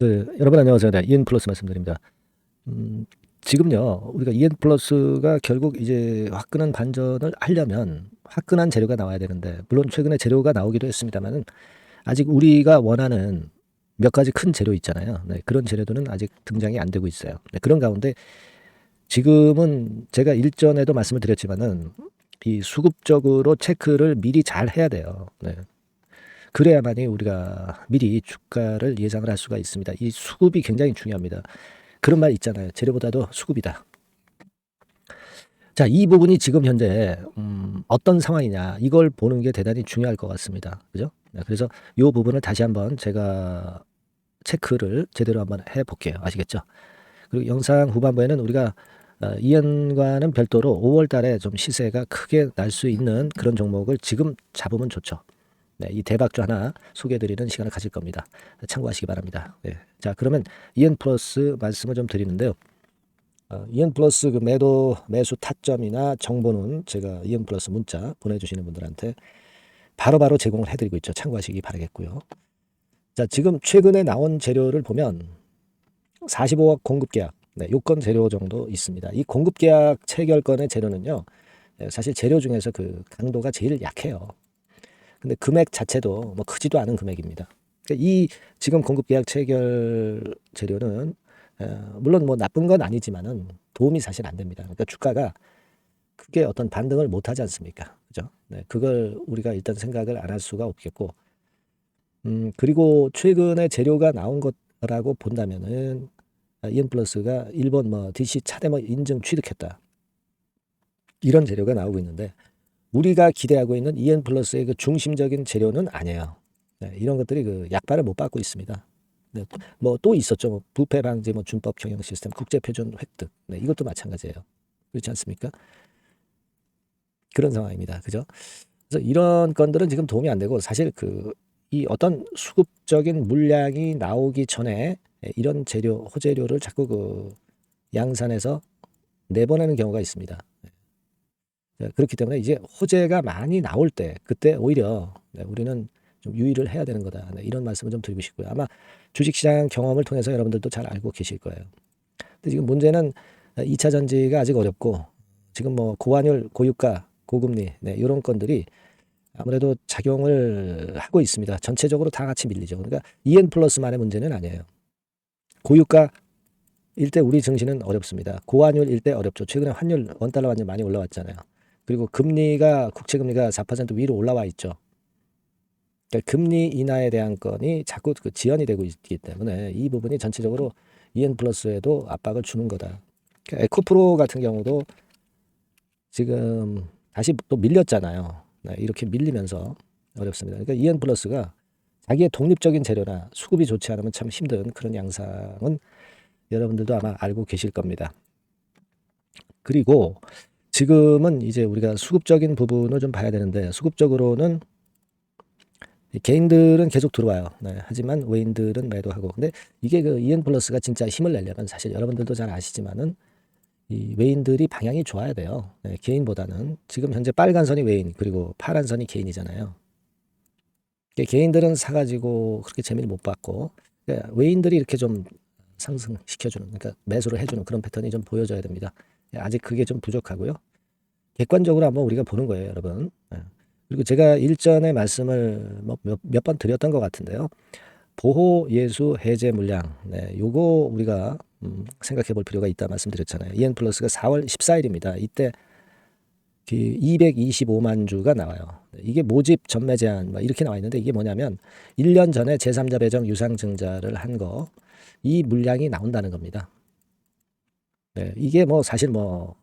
네, 여러분 안녕하세요. 네, 이엔 플러스 말씀드립니다. 음, 지금요, 우리가 이엔 플러스가 결국 이제 화끈한 반전을 하려면 화끈한 재료가 나와야 되는데, 물론 최근에 재료가 나오기도 했습니다만은 아직 우리가 원하는 몇 가지 큰 재료 있잖아요. 네, 그런 재료들은 아직 등장이 안 되고 있어요. 네, 그런 가운데 지금은 제가 일전에도 말씀을 드렸지만은 이 수급적으로 체크를 미리 잘 해야 돼요. 네. 그래야만이 우리가 미리 주가를 예상을 할 수가 있습니다. 이 수급이 굉장히 중요합니다. 그런 말 있잖아요. 재료보다도 수급이다. 자, 이 부분이 지금 현재 음, 어떤 상황이냐 이걸 보는 게 대단히 중요할 것 같습니다. 그죠? 네, 그래서 이 부분을 다시 한번 제가 체크를 제대로 한번 해볼게요. 아시겠죠? 그리고 영상 후반부에는 우리가 어, 이연과는 별도로 5월 달에 좀 시세가 크게 날 수 있는 그런 종목을 지금 잡으면 좋죠. 네, 이 대박주 하나 소개해드리는 시간을 가질 겁니다. 참고하시기 바랍니다. 네, 자 그러면 이엔 플러스 말씀을 좀 드리는데요. 어, 이엔 플러스 그 매도 매수 타점이나 정보는 제가 이엔 플러스 문자 보내주시는 분들한테 바로바로 제공을 해드리고 있죠. 참고하시기 바라겠고요. 자 지금 최근에 나온 재료를 보면 45억 공급 계약 네, 요건 재료 정도 있습니다. 이 공급 계약 체결권의 재료는요. 네, 사실 재료 중에서 그 강도가 제일 약해요. 근데 금액 자체도 뭐 크지도 않은 금액입니다. 그러니까 이 지금 공급 계약 체결 재료는 어, 물론 뭐 나쁜 건 아니지만은 도움이 사실 안 됩니다. 그러니까 주가가 크게 어떤 반등을 못 하지 않습니까? 그죠? 네, 그걸 우리가 일단 생각을 안 할 수가 없겠고, 음, 그리고 최근에 재료가 나온 것라고 본다면은 이엔 플러스가 일본 뭐 DC 차대모 인증 취득했다. 이런 재료가 나오고 있는데 우리가 기대하고 있는 EN 플러스의 그 중심적인 재료는 아니에요. 네, 이런 것들이 그 약발을 못 받고 있습니다. 네, 뭐또 있었죠. 뭐 부패 방지, 뭐 준법 경영 시스템, 국제 표준 획득. 네, 이것도 마찬가지예요. 그렇지 않습니까? 그런 상황입니다. 그죠? 그래서 이런 건들은 지금 도움이 안 되고 사실 그 이 어떤 수급적인 물량이 나오기 전에 이런 재료, 호재료를 자꾸 그 양산에서 내보내는 경우가 있습니다. 네, 그렇기 때문에 이제 호재가 많이 나올 때 그때 오히려 네, 우리는 좀 유의를 해야 되는 거다. 네, 이런 말씀을 좀 드리고 싶고요. 아마 주식시장 경험을 통해서 여러분들도 잘 알고 계실 거예요. 근데 지금 문제는 2차 전지가 아직 어렵고 지금 뭐 고환율, 고유가, 고금리 네, 이런 건들이 아무래도 작용을 하고 있습니다. 전체적으로 다 같이 밀리죠. 그러니까 EN 플러스만의 문제는 아니에요. 고유가 일때 우리 증시는 어렵습니다. 고환율 일때 어렵죠. 최근에 환율 원달러 환율 많이 올라왔잖아요. 그리고 금리가 국채 금리가 4% 위로 올라와 있죠. 그러니까 금리 인하에 대한 건이 자꾸 그 지연이 되고 있기 때문에 이 부분이 전체적으로 EN 플러스에도 압박을 주는 거다. 그러니까 에코프로 같은 경우도 지금 다시 또 밀렸잖아요. 네, 이렇게 밀리면서 어렵습니다. 그러니까 EN 플러스가 자기의 독립적인 재료나 수급이 좋지 않으면 참 힘든 그런 양상은 여러분들도 아마 알고 계실 겁니다. 그리고 지금은 이제 우리가 수급적인 부분을 좀 봐야 되는데 수급적으로는 개인들은 계속 들어와요. 네, 하지만 외인들은 매도하고. 근데 이게 그 EN 플러스가 진짜 힘을 내려면 사실 여러분들도 잘 아시지만은 이 외인들이 방향이 좋아야 돼요. 네, 개인보다는 지금 현재 빨간 선이 외인 그리고 파란 선이 개인이잖아요. 개인들은 사가지고 그렇게 재미를 못 받고 그러니까 외인들이 이렇게 좀 상승시켜주는 그러니까 매수를 해주는 그런 패턴이 좀 보여져야 됩니다. 예, 아직 그게 좀 부족하고요. 객관적으로 한번 우리가 보는 거예요, 여러분. 예. 그리고 제가 일전에 말씀을 뭐몇번 드렸던 것 같은데요. 보호 예수 해제 물량, 네, 요거 우리가 음, 생각해 볼 필요가 있다 말씀드렸잖아요. EN 플러스가 4월 14일입니다. 이때 그 225만 주가 나와요. 네, 이게 모집 전매 제한 뭐 이렇게 나와 있는데 이게 뭐냐면 1년 전에 제3자 배정 유상 증자를 한 거 이 물량이 나온다는 겁니다. 네, 이게 뭐 사실 뭐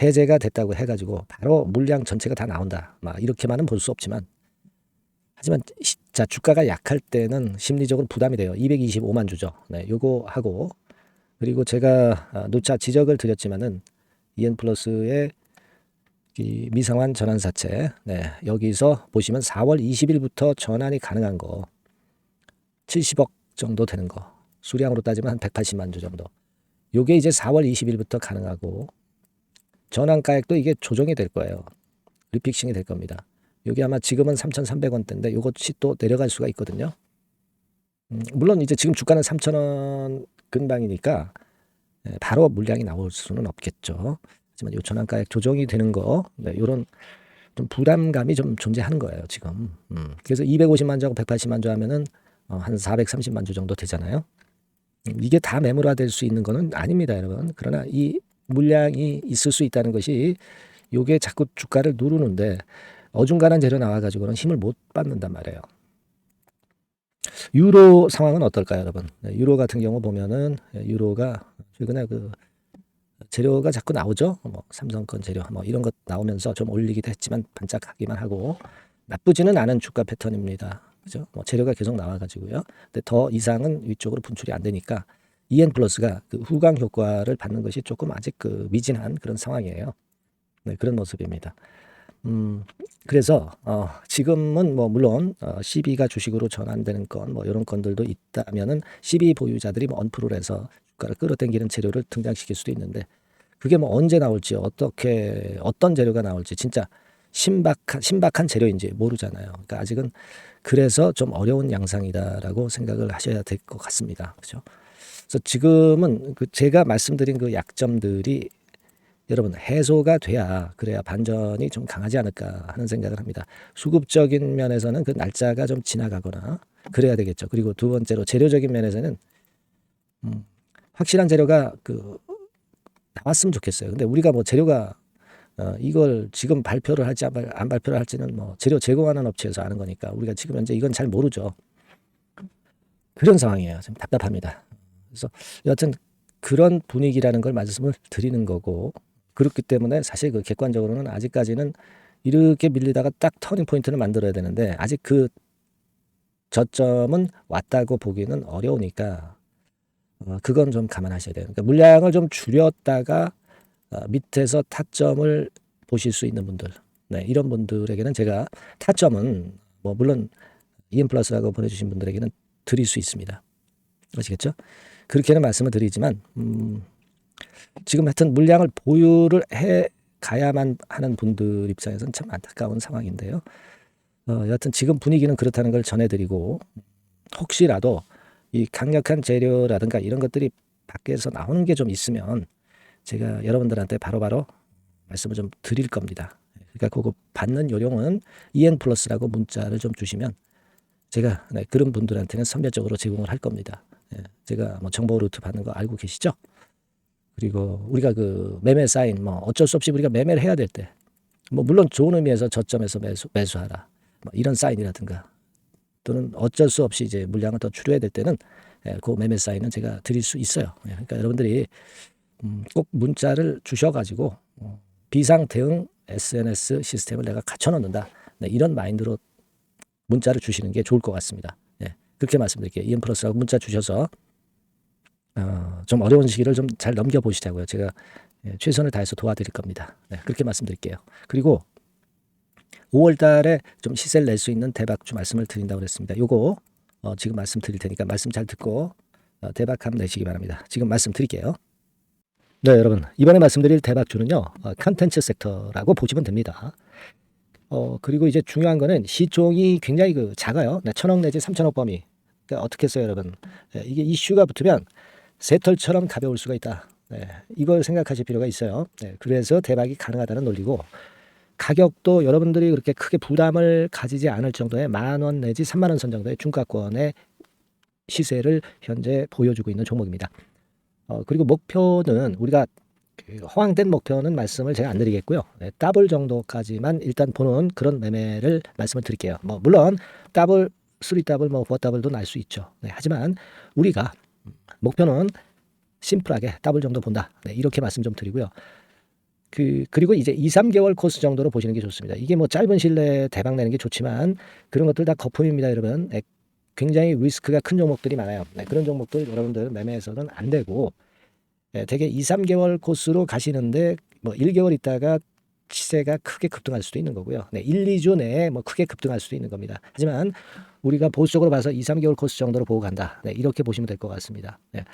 해제가 됐다고 해가지고 바로 물량 전체가 다 나온다. 막 이렇게만은 볼 수 없지만 하지만 자 주가가 약할 때는 심리적으로 부담이 돼요. 225만 주죠. 네, 요거 하고 그리고 제가 아, 누차 지적을 드렸지만은 EN 플러스의 이 미상환 전환 사채 네, 여기서 보시면 4월 20일부터 전환이 가능한 거 70억 정도 되는 거 수량으로 따지면 한 180만 주 정도 요게 이제 4월 20일부터 가능하고 전환가액도 이게 조정이 될 거예요. 리픽싱이 될 겁니다. 여기 아마 지금은 3,300원대인데 요것이 또 내려갈 수가 있거든요. 음, 물론 이제 지금 주가는 3,000원 근방이니까 예, 바로 물량이 나올 수는 없겠죠. 하지만 요 전환가액 조정이 되는 거, 네, 요런 좀 부담감이 좀 존재하는 거예요, 지금. 음, 그래서 250만 주 하고 180만 주 하면은 어, 한 430만 주 정도 되잖아요. 음, 이게 다 매물화될 수 있는 거는 아닙니다, 여러분. 그러나 이 물량이 있을 수 있다는 것이 요게 자꾸 주가를 누르는데 어중간한 재료 나와가지고는 힘을 못 받는단 말이에요. 유로 상황은 어떨까요, 여러분? 네, 유로 같은 경우 보면은 예, 유로가 최근에 그 재료가 자꾸 나오죠. 뭐 삼성권 재료 뭐 이런 것 나오면서 좀 올리기도 했지만 반짝하기만 하고 나쁘지는 않은 주가 패턴입니다. 그죠? 뭐 재료가 계속 나와가지고요. 근데 더 이상은 위쪽으로 분출이 안 되니까 EN 플러스가 그 후광 효과를 받는 것이 조금 아직 그 미진한 그런 상황이에요. 네, 그런 모습입니다. 음, 그래서 어, 지금은 뭐 물론 어, CB가 주식으로 전환되는 건 뭐 이런 건들도 있다면은 CB 보유자들이 뭐 언프를 해서 주가를 끌어당기는 재료를 등장시킬 수도 있는데 그게 뭐 언제 나올지 어떻게 어떤 재료가 나올지 진짜 신박한 신박한 재료인지 모르잖아요. 그러니까 아직은 그래서 좀 어려운 양상이다라고 생각을 하셔야 될 것 같습니다. 그렇죠? 그래서 지금은 그 제가 말씀드린 그 약점들이 여러분 해소가 돼야 그래야 반전이 좀 강하지 않을까 하는 생각을 합니다. 수급적인 면에서는 그 날짜가 좀 지나가거나 그래야 되겠죠. 그리고 두 번째로 재료적인 면에서는 음, 확실한 재료가 그 나왔으면 좋겠어요. 근데 우리가 뭐 재료가 어, 이걸 지금 발표를 할지 안, 발표를 할지는 뭐 재료 제공하는 업체에서 아는 거니까 우리가 지금 현재 이건 잘 모르죠. 그런 상황이에요. 좀 답답합니다. 그래서 여하튼 그런 분위기라는 걸 말씀을 드리는 거고 그렇기 때문에 사실 그 객관적으로는 아직까지는 이렇게 밀리다가 딱 터닝 포인트를 만들어야 되는데 아직 그 저점은 왔다고 보기는 어려우니까 어, 그건 좀 감안하셔야 돼요. 그러니까 물량을 좀 줄였다가 어, 밑에서 타점을 보실 수 있는 분들, 네, 이런 분들에게는 제가 타점은 뭐 물론 EM 플러스라고 보내주신 분들에게는 드릴 수 있습니다. 아시겠죠? 그렇게는 말씀을 드리지만 음, 지금 하여튼 물량을 보유를 해 가야만 하는 분들 입장에서는 참 안타까운 상황인데요. 어, 여하튼 지금 분위기는 그렇다는 걸 전해드리고 혹시라도 이 강력한 재료라든가 이런 것들이 밖에서 나오는 게 좀 있으면 제가 여러분들한테 바로 바로 말씀을 좀 드릴 겁니다. 그러니까 그거 받는 요령은 EN 플러스라고 문자를 좀 주시면 제가 네, 그런 분들한테는 선별적으로 제공을 할 겁니다. 예, 제가 뭐 정보 루트 받는 거 알고 계시죠? 그리고 우리가 그 매매 사인 뭐 어쩔 수 없이 우리가 매매를 해야 될 때 뭐 물론 좋은 의미에서 저점에서 매수 매수하라 뭐 이런 사인이라든가 또는 어쩔 수 없이 이제 물량을 더 줄여야 될 때는 예, 그 매매 사인은 제가 드릴 수 있어요. 예, 그러니까 여러분들이 음, 꼭 문자를 주셔가지고 어, 비상 대응 SNS 시스템을 내가 갖춰놓는다. 네, 이런 마인드로 문자를 주시는 게 좋을 것 같습니다. 예, 그렇게 말씀드릴게요. 이엠 플러스라고 문자 주셔서 어, 좀 어려운 시기를 좀 잘 넘겨보시자고요. 제가 예, 최선을 다해서 도와드릴 겁니다. 네, 그렇게 말씀드릴게요. 그리고 5월 달에 좀 시세를 낼 수 있는 대박 주 말씀을 드린다고 그랬습니다. 요거 어, 지금 말씀드릴 테니까 말씀 잘 듣고 어, 대박 한번 내시기 바랍니다. 지금 말씀드릴게요. 네, 여러분. 이번에 말씀드릴 대박주는요. 어, 컨텐츠 섹터라고 보시면 됩니다. 어, 그리고 이제 중요한 거는 시총이 굉장히 그 작아요. 네, 천억 내지 삼천억 범위. 그러니까 어떻게 했어요, 여러분? 네, 이게 이슈가 붙으면 새털처럼 가벼울 수가 있다. 네, 이걸 생각하실 필요가 있어요. 네, 그래서 대박이 가능하다는 논리고 가격도 여러분들이 그렇게 크게 부담을 가지지 않을 정도의 만 원 내지 3만 원 선 정도의 중가권의 시세를 현재 보여주고 있는 종목입니다. 어, 그리고 목표는 우리가 그 허황된 목표는 말씀을 제가 안 드리겠고요. 네, 더블 정도까지만 일단 보는 그런 매매를 말씀을 드릴게요. 뭐 물론 더블, 쓰리 더블, 뭐 포 더블도 날 수 있죠. 네, 하지만 우리가 목표는 심플하게 더블 정도 본다. 네, 이렇게 말씀 좀 드리고요. 그 그리고 이제 2, 3개월 코스 정도로 보시는 게 좋습니다. 이게 뭐 짧은 내에 대박 내는 게 좋지만 그런 것들 다 거품입니다, 여러분. 네, 굉장히 리스크가 큰 종목들이 많아요. 네, 그런 종목들 여러분들 매매해서는 안 되고 네, 대개 2, 3개월 코스로 가시는데 뭐 1개월 있다가 시세가 크게 급등할 수도 있는 거고요. 네, 1, 2주 내에 뭐 크게 급등할 수도 있는 겁니다. 하지만 우리가 보수적으로 봐서 2, 3개월 코스 정도로 보고 간다. 네, 이렇게 보시면 될 것 같습니다. 네.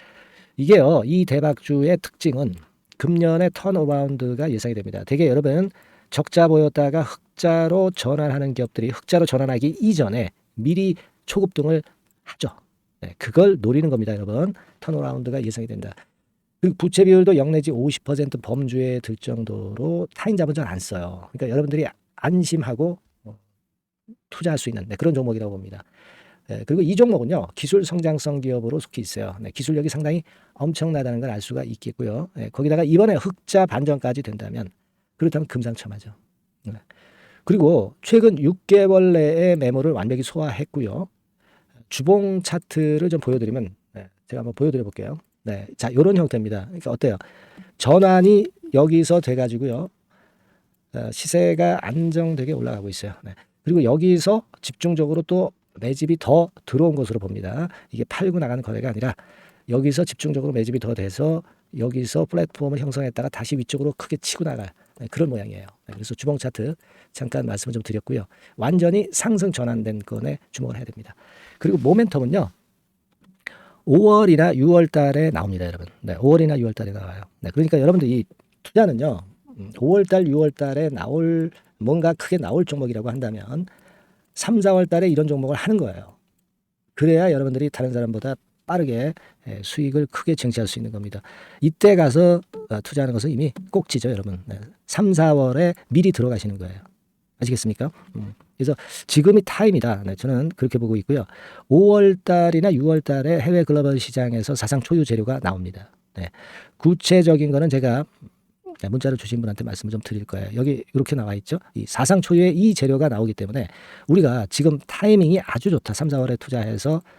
이게요, 이 대박주의 특징은 금년의 턴어라운드가 예상이 됩니다. 대개 여러분 적자 보였다가 흑자로 전환하는 기업들이 흑자로 전환하기 이전에 미리 초급 등을 하죠. 네, 그걸 노리는 겁니다, 여러분. 턴어라운드가 예상이 된다. 그리고 부채 비율도 0 내지 50% 범주에 들 정도로 타인 자본을 안 써요. 그러니까 여러분들이 안심하고 어, 투자할 수 있는 네, 그런 종목이라고 봅니다. 네, 그리고 이 종목은요 기술 성장성 기업으로 속해 있어요. 네, 기술력이 상당히 엄청나다는 걸 알 수가 있겠고요. 네, 거기다가 이번에 흑자 반전까지 된다면 그렇다면 금상첨화죠. 네. 그리고 최근 6개월 내에 매물을 완벽히 소화했고요. 주봉 차트를 좀 보여드리면 네, 제가 한번 보여드려 볼게요. 네, 자 이런 형태입니다. 그러니까 어때요? 전환이 여기서 돼가지고요. 어, 시세가 안정되게 올라가고 있어요. 네. 그리고 여기서 집중적으로 또 매집이 더 들어온 것으로 봅니다. 이게 팔고 나가는 거래가 아니라 여기서 집중적으로 매집이 더 돼서 여기서 플랫폼을 형성했다가 다시 위쪽으로 크게 치고 네, 그런 모양이에요. 네, 그래서 주봉 차트 잠깐 말씀을 좀 드렸고요. 완전히 상승 전환된 건에 주목을 해야 됩니다. 그리고 모멘텀은요. 5월이나 6월 달에 나옵니다, 여러분. 네, 5월이나 6월 달에 나와요. 네, 그러니까 여러분들 이 투자는요. 5월 달, 6월 달에 나올 뭔가 크게 나올 종목이라고 한다면 3, 4월 달에 이런 종목을 하는 거예요. 그래야 여러분들이 다른 사람보다 빠르게 예, 수익을 크게 쟁취할 수 있는 겁니다. 이때 가서 어, 투자하는 것은 이미 꼭지죠, 여러분. 네. 3, 4월에 미리 들어가시는 거예요. 아시겠습니까? 음. 그래서 지금이 타임이다. 네, 저는 그렇게 보고 있고요. 5월 달이나 6월 달에 해외 글로벌 시장에서 사상 초유 재료가 나옵니다. 네. 구체적인 거는 제가 네, 문자를 주신 분한테 말씀을 좀 드릴 거예요. 여기 이렇게 나와 있죠. 이 사상 초유의 이 재료가 나오기 때문에 우리가 지금 타이밍이 아주 좋다. 3, 4월에 투자해서 아,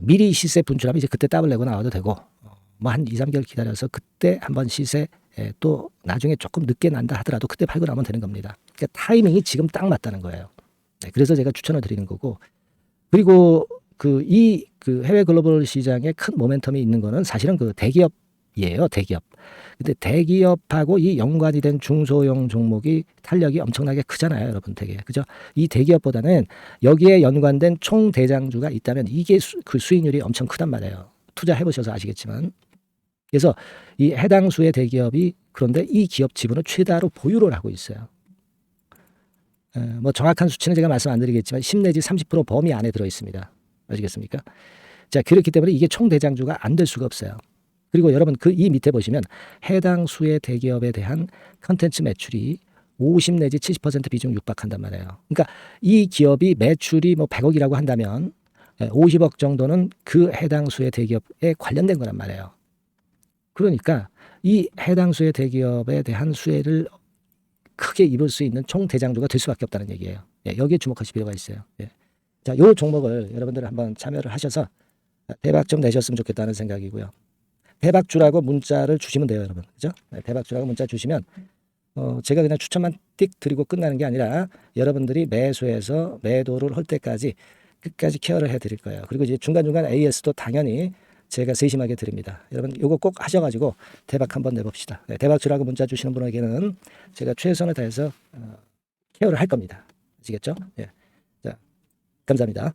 미리 시세 분출하면 이제 그때 따블 내고 나와도 되고 뭐 한 2, 3개월 기다려서 그때 한번 시세 에, 또 나중에 조금 늦게 난다 하더라도 그때 팔고 나면 되는 겁니다. 그러니까 타이밍이 지금 딱 맞다는 거예요. 네, 그래서 제가 추천을 드리는 거고 그리고 그이그 해외 글로벌 시장에 큰 모멘텀이 있는 거는 사실은 그 대기업 이에요. 대기업. 근데 대기업하고 이 연관이 된 중소형 종목이 탄력이 엄청나게 크잖아요, 여러분 되게 그죠? 이 대기업보다는 여기에 연관된 총 대장주가 있다면 이게 수, 그 수익률이 엄청 크단 말이에요. 투자해 보셔서 아시겠지만. 그래서 이 해당 수의 대기업이 그런데 이 기업 지분을 최다로 보유를 하고 있어요. 에, 뭐 정확한 수치는 제가 말씀 안 드리겠지만 10 내지 30% 범위 안에 들어 있습니다. 아시겠습니까? 자, 그렇기 때문에 이게 총 대장주가 안 될 수가 없어요. 그리고 여러분 그 이 밑에 보시면 해당 수의 대기업에 대한 컨텐츠 매출이 50 내지 70% 비중 육박한단 말이에요. 그러니까 이 기업이 매출이 뭐 100억이라고 한다면 50억 정도는 그 해당 수의 대기업에 관련된 거란 말이에요. 그러니까 이 해당 수의 대기업에 대한 수혜를 크게 입을 수 있는 총 대장주가 될 수밖에 없다는 얘기예요. 예, 여기에 주목하실 필요가 있어요. 예. 자, 요 종목을 여러분들 한번 참여를 하셔서 대박 좀 내셨으면 좋겠다는 생각이고요. 대박주라고 문자를 주시면 돼요, 여러분. 그죠? 네, 대박주라고 문자 주시면 어, 제가 그냥 추천만 띡 드리고 끝나는 게 아니라 여러분들이 매수해서 매도를 할 때까지 끝까지 케어를 해 드릴 거예요. 그리고 이제 중간중간 AS도 당연히 제가 세심하게 드립니다. 여러분 이거 꼭 하셔가지고 대박 한번 내봅시다. 네, 대박주라고 문자 주시는 분에게는 제가 최선을 다해서 어, 케어를 할 겁니다. 아시겠죠? 예. 자, 감사합니다.